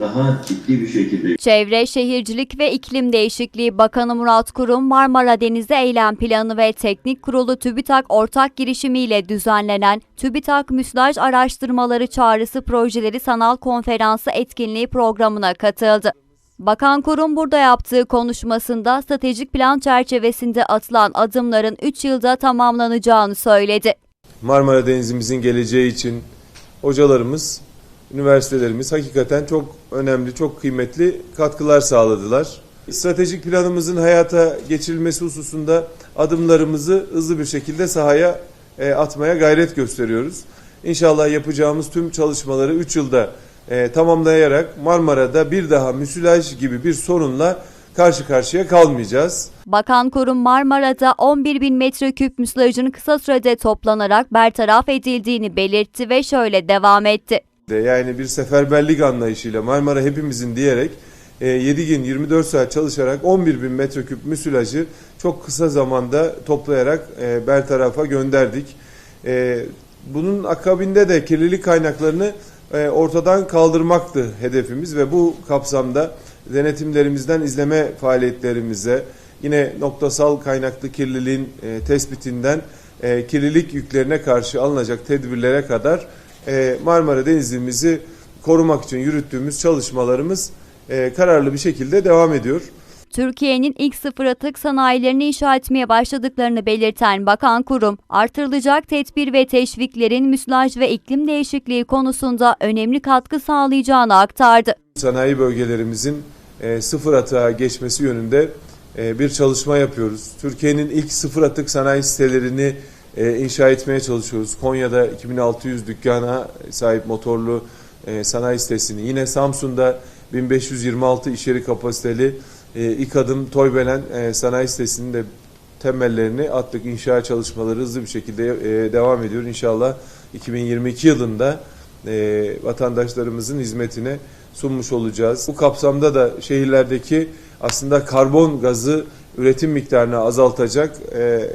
daha ciddi bir şekilde Çevre, Şehircilik ve İklim Değişikliği Bakanı Murat Kurum, Marmara Denizi Eylem Planı ve Teknik Kurulu TÜBİTAK ortak girişimiyle düzenlenen TÜBİTAK Müsilaj Araştırmaları Çağrısı Projeleri Sanal Konferansı etkinliği programına katıldı. Bakan Kurum burada yaptığı konuşmasında stratejik plan çerçevesinde atılan adımların 3 yılda tamamlanacağını söyledi. Marmara Denizimizin geleceği için hocalarımız, üniversitelerimiz hakikaten çok önemli, çok kıymetli katkılar sağladılar. Stratejik planımızın hayata geçirilmesi hususunda adımlarımızı hızlı bir şekilde sahaya e, atmaya gayret gösteriyoruz. İnşallah yapacağımız tüm çalışmaları 3 yılda e, tamamlayarak Marmara'da bir daha müsilaj gibi bir sorunla karşı karşıya kalmayacağız. Bakan Kurum Marmara'da 11 bin metreküp müsilajın kısa sürede toplanarak bertaraf edildiğini belirtti ve şöyle devam etti. De yani bir seferberlik anlayışıyla Marmara hepimizin diyerek e, 7 gün 24 saat çalışarak 11 bin metreküp müsilajı çok kısa zamanda toplayarak e, bertarafa gönderdik. E, bunun akabinde de kirlilik kaynaklarını e, ortadan kaldırmaktı hedefimiz ve bu kapsamda denetimlerimizden izleme faaliyetlerimize yine noktasal kaynaklı kirliliğin e, tespitinden e, kirlilik yüklerine karşı alınacak tedbirlere kadar e, Marmara Denizimizi korumak için yürüttüğümüz çalışmalarımız e, kararlı bir şekilde devam ediyor. Türkiye'nin ilk sıfır atık sanayilerini inşa etmeye başladıklarını belirten Bakan Kurum, artırılacak tedbir ve teşviklerin müsilaj ve iklim değişikliği konusunda önemli katkı sağlayacağını aktardı. Sanayi bölgelerimizin e, sıfır atığa geçmesi yönünde e, bir çalışma yapıyoruz. Türkiye'nin ilk sıfır atık sanayi sitelerini e, inşa etmeye çalışıyoruz. Konya'da 2600 dükkana sahip motorlu e, sanayi sitesini, yine Samsun'da 1526 iş yeri kapasiteli e, ilk adım Toybelen e, sanayi sitesinin de temellerini attık. İnşa çalışmaları hızlı bir şekilde e, devam ediyor. İnşallah 2022 yılında e, vatandaşlarımızın hizmetine sunmuş olacağız. Bu kapsamda da şehirlerdeki aslında karbon gazı üretim miktarını azaltacak e,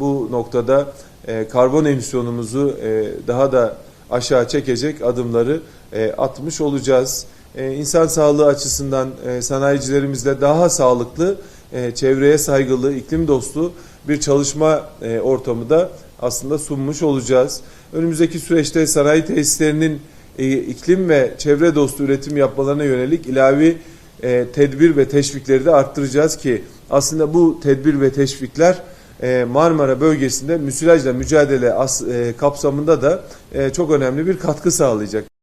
bu noktada e, karbon emisyonumuzu e, daha da aşağı çekecek adımları e, atmış olacağız. E, insan sağlığı açısından e, sanayicilerimizle daha sağlıklı, e, çevreye saygılı, iklim dostu bir çalışma e, ortamı da aslında sunmuş olacağız. Önümüzdeki süreçte sanayi tesislerinin e, iklim ve çevre dostu üretim yapmalarına yönelik ilavi e, tedbir ve teşvikleri de arttıracağız ki aslında bu tedbir ve teşvikler Marmara bölgesinde müsilajla mücadele e, kapsamında da e, çok önemli bir katkı sağlayacak.